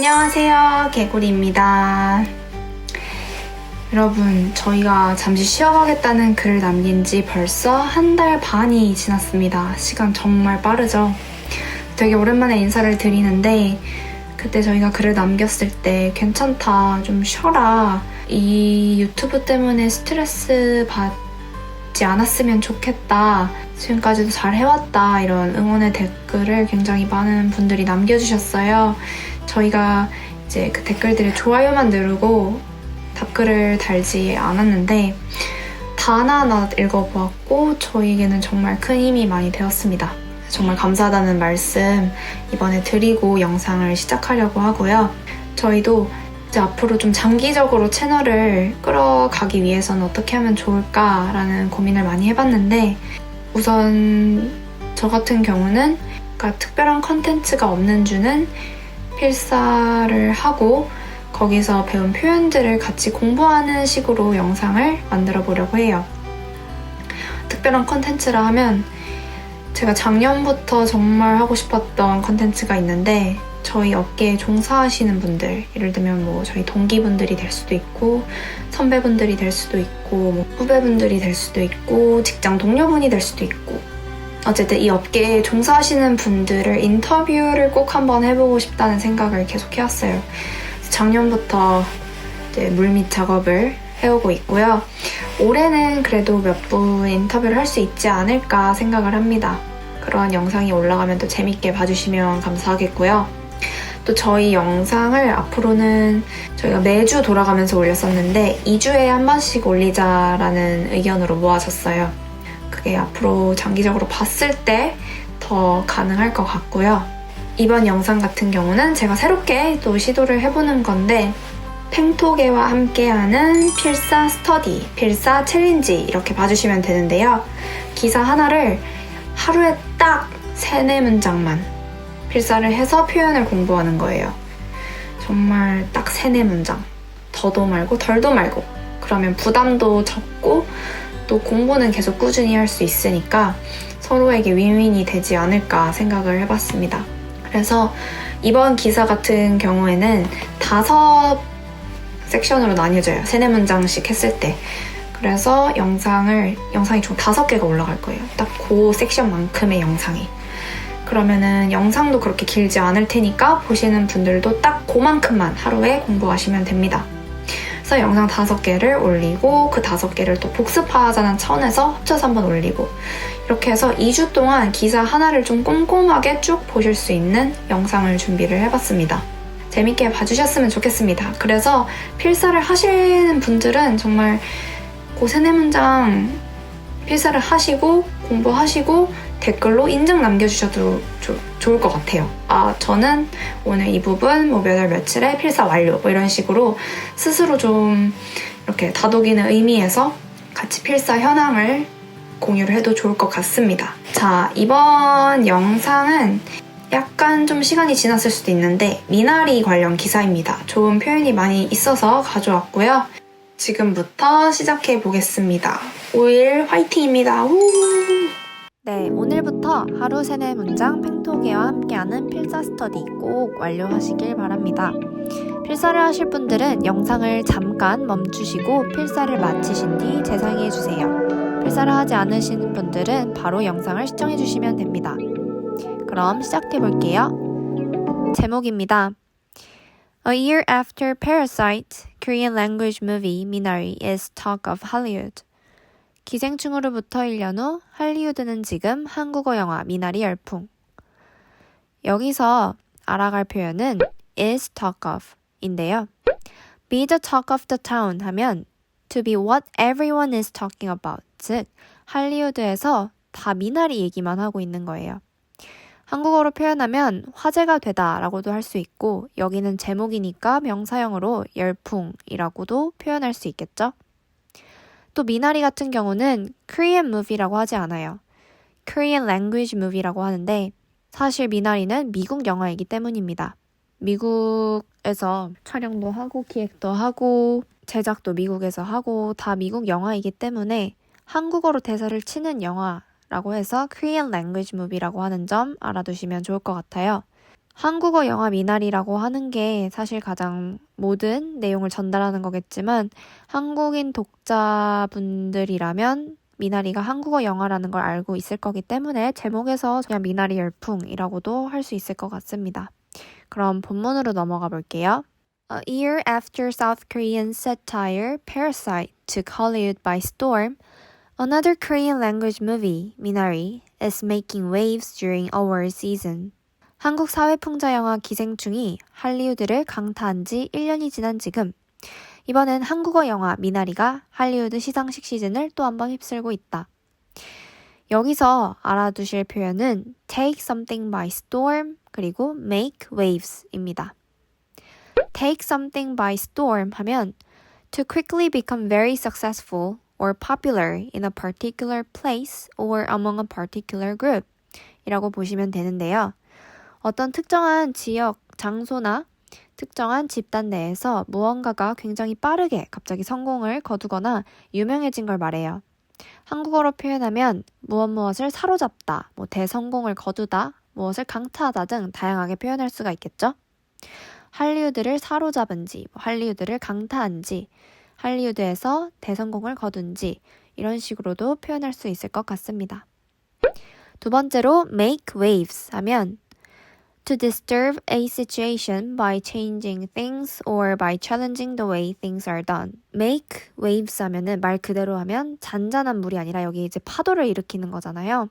안녕하세요. 개구리입니다. 여러분, 저희가 잠시 쉬어가겠다는 글을 남긴 지 벌써 한 달 반이 지났습니다. 시간 정말 빠르죠? 되게 오랜만에 인사를 드리는데, 그때 저희가 글을 남겼을 때 괜찮다, 좀 쉬어라. 이 유튜브 때문에 스트레스 받지 않았으면 좋겠다. 지금까지도 잘 해왔다. 이런 응원의 댓글을 굉장히 많은 분들이 남겨주셨어요. 저희가 이제 그 댓글들에 좋아요만 누르고 답글을 달지 않았는데 다 하나하나 읽어보았고 저희에게는 정말 큰 힘이 많이 되었습니다. 정말 감사하다는 말씀 이번에 드리고 영상을 시작하려고 하고요. 저희도 이제 앞으로 좀 장기적으로 채널을 끌어가기 위해서는 어떻게 하면 좋을까라는 고민을 많이 해봤는데 우선 저 같은 경우는 그러니까 특별한 컨텐츠가 없는 주는 필사를 하고 거기서 배운 표현들을 같이 공부하는 식으로 영상을 만들어 보려고 해요. 특별한 컨텐츠라 하면 제가 작년부터 정말 하고 싶었던 컨텐츠가 있는데 저희 업계에 종사하시는 분들, 예를 들면 뭐 저희 동기분들이 될 수도 있고 선배분들이 될 수도 있고 뭐 후배분들이 될 수도 있고 직장 동료분이 될 수도 있고 어쨌든 이 업계에 종사하시는 분들을 인터뷰를 꼭 한번 해보고 싶다는 생각을 계속 해왔어요. 작년부터 물밑 작업을 해오고 있고요. 올해는 그래도 몇 분 인터뷰를 할 수 있지 않을까 생각을 합니다. 그런 영상이 올라가면 또 재밌게 봐주시면 감사하겠고요. 또 저희 영상을 앞으로는 저희가 매주 돌아가면서 올렸었는데 2주에 한 번씩 올리자라는 의견으로 모아졌어요. 그게 앞으로 장기적으로 봤을 때 더 가능할 것 같고요. 이번 영상 같은 경우는 제가 새롭게 또 시도를 해보는 건데 팽토계와 함께하는 필사 스터디, 필사 챌린지 이렇게 봐주시면 되는데요. 기사 하나를 하루에 딱 세네 문장만 필사를 해서 표현을 공부하는 거예요. 정말 딱 세네 문장. 더도 말고 덜도 말고. 그러면 부담도 적고 또 공부는 계속 꾸준히 할 수 있으니까 서로에게 윈윈이 되지 않을까 생각을 해봤습니다. 그래서 이번 기사 같은 경우에는 다섯 섹션으로 나뉘어져요. 세네 문장씩 했을 때. 그래서 영상을, 영상이 총 다섯 개가 올라갈 거예요. 딱 그 섹션만큼의 영상이. 그러면은 영상도 그렇게 길지 않을 테니까 보시는 분들도 딱 그만큼만 하루에 공부하시면 됩니다. 그래서 영상 다섯 개를 올리고 그 다섯 개를 또 복습하자는 차원에서 합쳐서 한번 올리고 이렇게 해서 2주 동안 기사 하나를 좀 꼼꼼하게 쭉 보실 수 있는 영상을 준비를 해봤습니다. 재밌게 봐주셨으면 좋겠습니다. 그래서 필사를 하시는 분들은 정말 그 세네 문장 필사를 하시고 공부하시고 댓글로 인증 남겨주셔도 조- 좋을 것 같아요. 아, 저는 오늘 이 부분 뭐 몇 월 며칠에 필사 완료 뭐 이런 식으로 스스로 좀 이렇게 다독이는 의미에서 같이 필사 현황을 공유를 해도 좋을 것 같습니다. 자, 이번 영상은 약간 좀 시간이 지났을 수도 있는데 미나리 관련 기사입니다. 좋은 표현이 많이 있어서 가져왔고요. 지금부터 시작해 보겠습니다. 5일 화이팅입니다. 우! 네, 오늘부터 하루 세네 문장 팽토계와 함께하는 필사 스터디 꼭 완료하시길 바랍니다. 필사를 하실 분들은 영상을 잠깐 멈추시고 필사를 마치신 뒤 재상해 주세요. 필사를 하지 않으시는 분들은 바로 영상을 시청해 주시면 됩니다. 그럼 시작해 볼게요. 제목입니다. A year after Parasite, Korean language movie Minari is talk of Hollywood. 기생충으로부터 1년 후 할리우드는 지금 한국어 영화 미나리 열풍. 여기서 알아갈 표현은 is talk of 인데요. be the talk of the town 하면 to be what everyone is talking about. 즉, 할리우드에서 다 미나리 얘기만 하고 있는 거예요. 한국어로 표현하면 화제가 되다 라고도 할 수 있고, 여기는 제목이니까 명사형으로 열풍이라고도 표현할 수 있겠죠? 또 미나리 같은 경우는 Korean movie라고 하지 않아요. Korean language movie라고 하는데 사실 미나리는 미국 영화이기 때문입니다. 미국에서 촬영도 하고 기획도 하고 제작도 미국에서 하고 다 미국 영화이기 때문에 한국어로 대사를 치는 영화라고 해서 Korean language movie라고 하는 점 알아두시면 좋을 것 같아요. 한국어 영화 미나리라고 하는 게 사실 가장 모든 내용을 전달하는 거겠지만 한국인 독자분들이라면 미나리가 한국어 영화라는 걸 알고 있을 거기 때문에 제목에서 그냥 미나리 열풍이라고도 할 수 있을 것 같습니다. 그럼 본문으로 넘어가 볼게요. A year after South Korean satire Parasite took Hollywood by storm, another Korean language movie, Minari, is making waves during award season. 한국 사회풍자 영화 기생충이 할리우드를 강타한 지 1년이 지난 지금 이번엔 한국어 영화 미나리가 할리우드 시상식 시즌을 또 한 번 휩쓸고 있다. 여기서 알아두실 표현은 take something by storm 그리고 make waves입니다. take something by storm 하면 to quickly become very successful or popular in a particular place or among a particular group 이라고 보시면 되는데요. 어떤 특정한 지역, 장소나 특정한 집단 내에서 무언가가 굉장히 빠르게 갑자기 성공을 거두거나 유명해진 걸 말해요. 한국어로 표현하면 무엇 무엇을 사로잡다, 뭐 대성공을 거두다, 무엇을 강타하다 등 다양하게 표현할 수가 있겠죠? 할리우드를 사로잡은지, 뭐 할리우드를 강타한지, 할리우드에서 대성공을 거둔지 이런 식으로도 표현할 수 있을 것 같습니다. 두 번째로 make waves 하면 to disturb a situation by changing things or by challenging the way things are done. make waves 하면은 말 그대로 하면 잔잔한 물이 아니라 여기 이제 파도를 일으키는 거잖아요.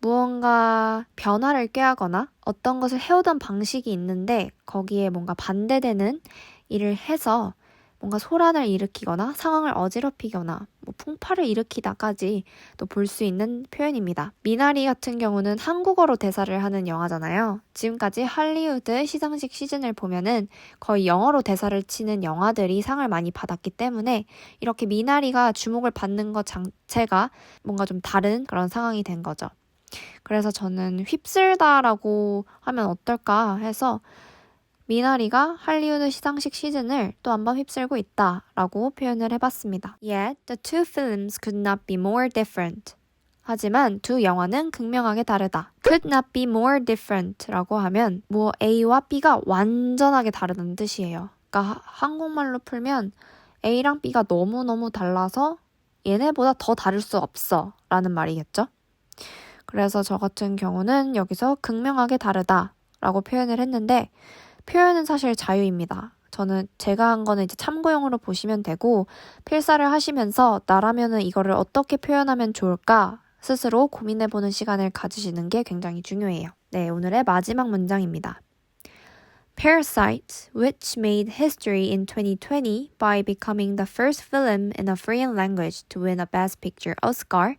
무언가 변화를 꾀하거나 어떤 것을 해오던 방식이 있는데 거기에 뭔가 반대되는 일을 해서 뭔가 소란을 일으키거나 상황을 어지럽히거나 뭐 풍파를 일으키다까지 또 볼 수 있는 표현입니다. 미나리 같은 경우는 한국어로 대사를 하는 영화잖아요. 지금까지 할리우드 시상식 시즌을 보면은 거의 영어로 대사를 치는 영화들이 상을 많이 받았기 때문에 이렇게 미나리가 주목을 받는 것 자체가 뭔가 좀 다른 그런 상황이 된 거죠. 그래서 저는 휩쓸다라고 하면 어떨까 해서 미나리가 할리우드 시상식 시즌을 또 한 번 휩쓸고 있다 라고 표현을 해봤습니다. Yet the two films could not be more different. 하지만 두 영화는 극명하게 다르다. Could not be more different라고 하면 뭐 A와 B가 완전하게 다르다는 뜻이에요. 그러니까 하- 한국말로 풀면 A랑 B가 너무너무 달라서 얘네보다 더 다를 수 없어 라는 말이겠죠? 그래서 저 같은 경우는 여기서 극명하게 다르다 라고 표현을 했는데 표현은 사실 자유입니다. 저는 제가 한 거는 이제 참고용으로 보시면 되고 필사를 하시면서 나라면은 이거를 어떻게 표현하면 좋을까 스스로 고민해보는 시간을 가지시는 게 굉장히 중요해요. 네, 오늘의 마지막 문장입니다. Parasite, which made history in 2020 by becoming the first film in a foreign language to win a Best Picture Oscar,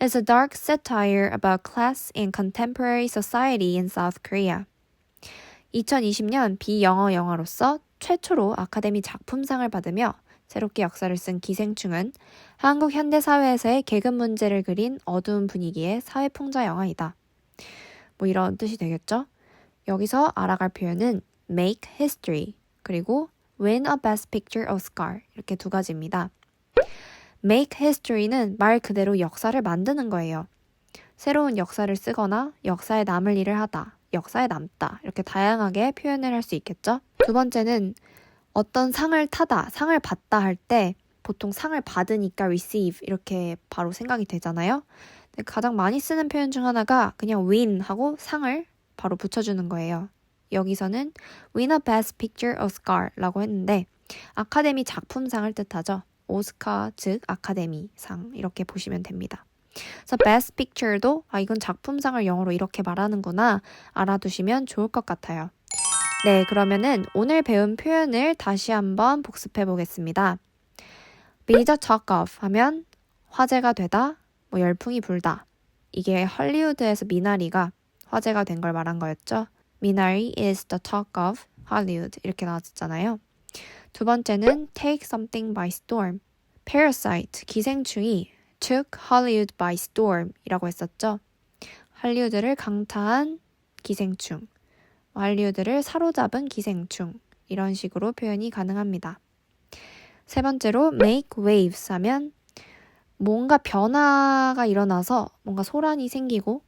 is a dark satire about class and contemporary society in South Korea. 2020년 비영어 영화로서 최초로 아카데미 작품상을 받으며 새롭게 역사를 쓴 기생충은 한국 현대 사회에서의 계급 문제를 그린 어두운 분위기의 사회 풍자 영화이다. 뭐 이런 뜻이 되겠죠? 여기서 알아갈 표현은 make history 그리고 win a best picture Oscar 이렇게 두 가지입니다. make history는 말 그대로 역사를 만드는 거예요. 새로운 역사를 쓰거나 역사에 남을 일을 하다, 역사에 남다 이렇게 다양하게 표현을 할 수 있겠죠. 두 번째는 어떤 상을 타다, 상을 받다 할 때 보통 상을 받으니까 receive 이렇게 바로 생각이 되잖아요. 가장 많이 쓰는 표현 중 하나가 그냥 win 하고 상을 바로 붙여주는 거예요. 여기서는 win a best picture Oscar라고 했는데 아카데미 작품상을 뜻하죠. 오스카 즉 아카데미상 이렇게 보시면 됩니다. 그래서 best picture도 아 이건 작품상을 영어로 이렇게 말하는구나 알아두시면 좋을 것 같아요. 네, 그러면은 오늘 배운 표현을 다시 한번 복습해 보겠습니다. be the talk of 하면 화제가 되다, 뭐 열풍이 불다. 이게 헐리우드에서 미나리가 화제가 된 걸 말한 거였죠. 미나리 is the talk of Hollywood 이렇게 나왔잖아요. 두 번째는 take something by storm. Parasite 기생충이 took Hollywood by storm 이라고 했었죠. 할리우드를 강타한 기생충. 할리우드를 사로잡은 기생충. 이런 식으로 표현이 가능합니다. 세 번째로 make waves 하면 뭔가 변화가 일어나서 뭔가 소란이 생기고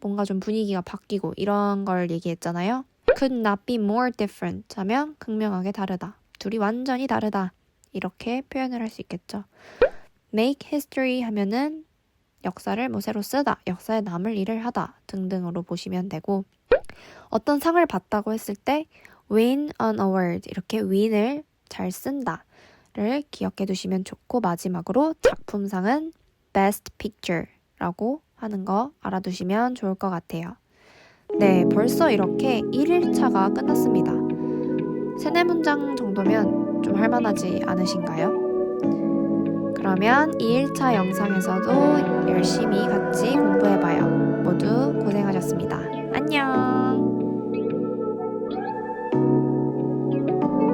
뭔가 좀 분위기가 바뀌고 이런 걸 얘기했잖아요. Could not be more different 하면 극명하게 다르다. 둘이 완전히 다르다. 이렇게 표현을 할 수 있겠죠. Make history 하면은 역사를 뭐 새로 쓰다, 역사에 남을 일을 하다 등등으로 보시면 되고 어떤 상을 받다고 했을 때 win an award 이렇게 win을 잘 쓴다를 기억해 두시면 좋고 마지막으로 작품상은 best picture라고 하는 거 알아두시면 좋을 것 같아요. 네, 벌써 이렇게 1일차가 끝났습니다. 세네 문장 정도면 좀 할만하지 않으신가요? 그러면 2일차 영상에서도 열심히 같이 공부해봐요. 모두 고생하셨습니다. 안녕!